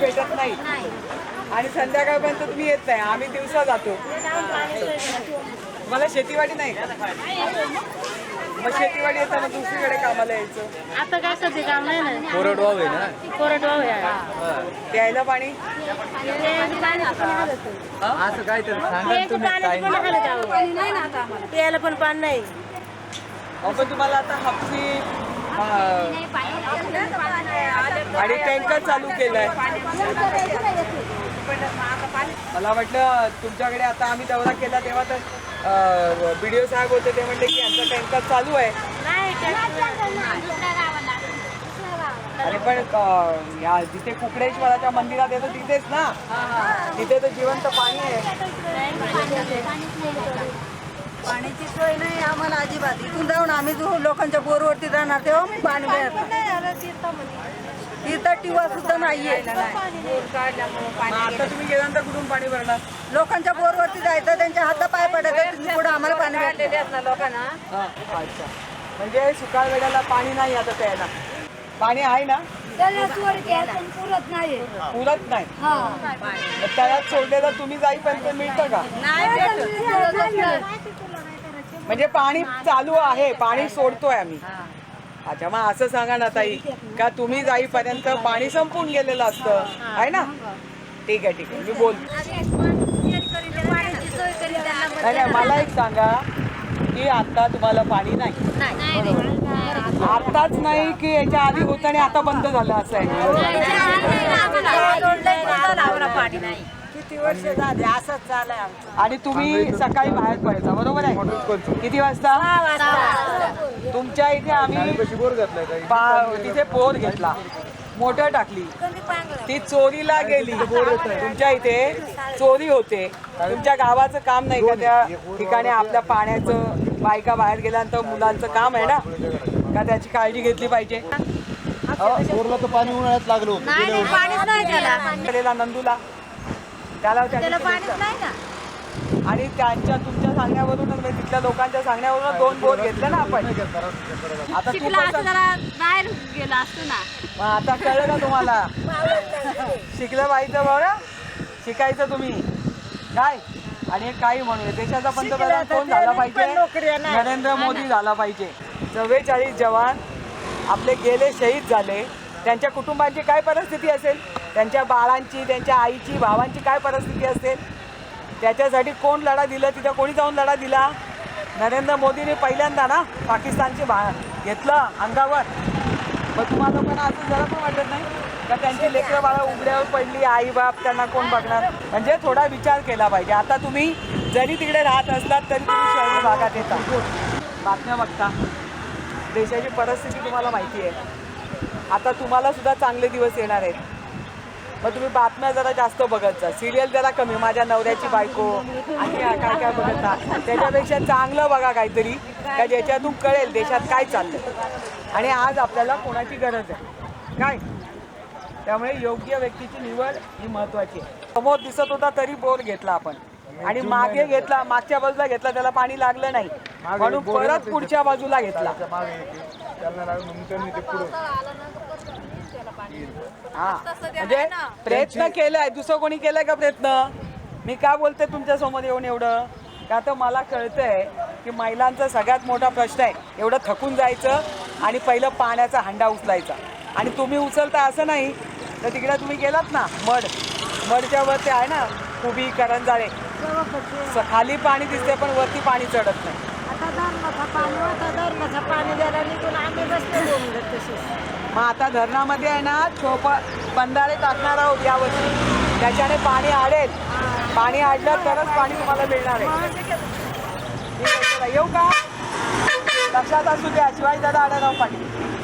भेटत नाही. आणि संध्याकाळपर्यंत तुम्ही येत नाही. आम्ही दिवसा जातो. मला शेतीवाडी नाही का? मग शेतीवाडी येताना दुसरीकडे कामाला यायचं. आता काय सध्या काम नाही ना? कोरडवाहू आहे ना? कोरडवाहू आहे. प्यायला पाणी? असं काहीतरी सांगा तुम्ही काय प्यायला पण पाणी नाही. अहो, पण तुम्हाला आता हापसी आणि टँकर चालू केलाय. मला वाटलं तुमच्याकडे आता आम्ही दौरा केला तेव्हा तर व्हिडिओ साहेब होते ते म्हणले की यांचा टँकर चालू आहे. आणि पण या जिथे कुकडेश्वराच्या मंदिरात येतो तिथेच ना? तिथे तर जिवंत पाणी आहे. पाण्याची सोय नाही आम्हाला अजिबात. इथून आम्ही जो लोकांच्या बोरवरती जाणार तेव्हा मी पाणी मिळत तिथं टिवा सुद्धा नाहीये. आता तुम्ही गेल्यानंतर कुठून पाणी भरणार? लोकांच्या बोरवरती जायचं त्यांच्या हात पाय पडायचं पुढे आम्हाला पाणी भेटलेले आहेत ना लोकांना हा, अच्छा. म्हणजे सुकाळ वेळेला पाणी नाही आता प्यायला. पाणी आहे ना? पुरत नाही पुरत नाही. मग तळ्यात सोडलेलं तुम्ही जाईपर्यंत मिळतं का? म्हणजे पाणी चालू आहे पाणी सोडतोय आम्ही. अच्छा मग असं सांगा ना ताई का तुम्ही जाईपर्यंत पाणी संपून गेलेलं असतं? आहे ना? ठीक आहे ठीक आहे. मी बोल नाही मला एक सांगा की आता तुम्हाला पाणी नाही. आताच नाही की याच्या आधी होतं आणि आता बंद झालं असं आहे. किती वर्ष झाली? असंच आमचं. आणि तुम्ही सकाळी बाहेर पडायचा बरोबर आहे? किती वाजता? तुमच्या इथे आम्ही तिथे बोर घेतला. मोटर टाकली. ती चोरीला गेली. तुमच्या इथे चोरी होते. तुमच्या गावाचं काम नाही का त्या ठिकाणी आपल्या पाण्याचं बायका बाहेर गेल्यानंतर मुलांचं काम आहे ना? का त्याची काळजी घेतली पाहिजे? बोरला तर पाणी उन्हाळ्यात लागलो पाणीच नाही त्याला केलेला नंदूला. त्याला आणि त्यांच्या तुमच्या सांगण्यावरून म्हणजे तिथल्या लोकांच्या सांगण्यावरून दोन बोर घेतले ना आपण. आता तू शिकला पण असं सांग. जरा बाहेर गेला असतो ना. मग आता कळलं का तुम्हाला? शिकलं पाहिजे बरं शिकायचं तुम्ही? काय? आणि काही म्हणूया देशाचा पंतप्रधान कोण झाला पाहिजे? नरेंद्र मोदी झाला पाहिजे. चव्वेचाळीस जवान आपले गेले शहीद झाले. त्यांच्या कुटुंबांची काय परिस्थिती असेल? त्यांच्या बाळांची त्यांच्या आईची भावांची काय परिस्थिती असेल? त्याच्यासाठी कोण लढा दिला? तिथं कोणी जाऊन लढा दिला? नरेंद्र मोदीने पहिल्यांदा ना पाकिस्तानची भा घेतलं अंगावर. मग तुम्हाला पण असं जरा पण वाटत नाही का त्यांची लेकरं बाळा उघड्यावर पडली आई बाप त्यांना कोण बघणार? म्हणजे थोडा विचार केला पाहिजे. आता तुम्ही जरी तिकडे राहत असलात तरी तुम्ही शहरी भागात येता. बातम्या बघता. देशाची परिस्थिती तुम्हाला माहिती आहे. आता तुम्हाला सुद्धा चांगले दिवस येणार आहेत. मग तुम्ही बातम्या जरा जास्त बघत जा. सिरियल जरा कमी. माझ्या नवऱ्याची बायको आणि काय काय बघत जा. त्याच्यापेक्षा चांगलं बघा काहीतरी. का ज्याच्यातून कळेल देशात काय चाललंय. आणि आज आपल्याला कोणाची गरज आहे? काय? त्यामुळे योग्य व्यक्तीची निवड ही महत्वाची आहे. समोर दिसत होता तरी बोर घेतला आपण. आणि मागे घेतला मागच्या बाजूला घेतला त्याला पाणी लागलं नाही. म्हणून परत पुढच्या बाजूला घेतला त्यांना लागून म्हणून त्यांनी ते पुढं हा. म्हणजे प्रयत्न केलाय. दुसरं कोणी केलाय का प्रयत्न? मी का बोलते तुमच्यासमोर येऊन एवढं? का तर मला कळतंय की महिलांचा सगळ्यात मोठा प्रश्न आहे एवढं थकून जायचं आणि पहिलं पाण्याचा हंडा उचलायचा. आणि तुम्ही उचलता असं नाही तर तिकडे तुम्ही गेलात ना मड. मडच्या वर ते आहे ना कुबी करंजाळे. खाली पाणी दिसते पण वरती पाणी चढत नाही. धरणाचं पाणी होतं धरणाचं पाणी द्यायला निघून आम्ही बसले बोलून तसेच. मग आता धरणामध्ये आहे ना छोप बंधारे टाकणार आहोत यावर्षी. त्याच्याने पाणी आडेल. पाणी आडलं तरच पाणी तुम्हाला मिळणार आहे. येऊ का? लक्षात असू द्या शिवाजी दादा आढळराव पाटील.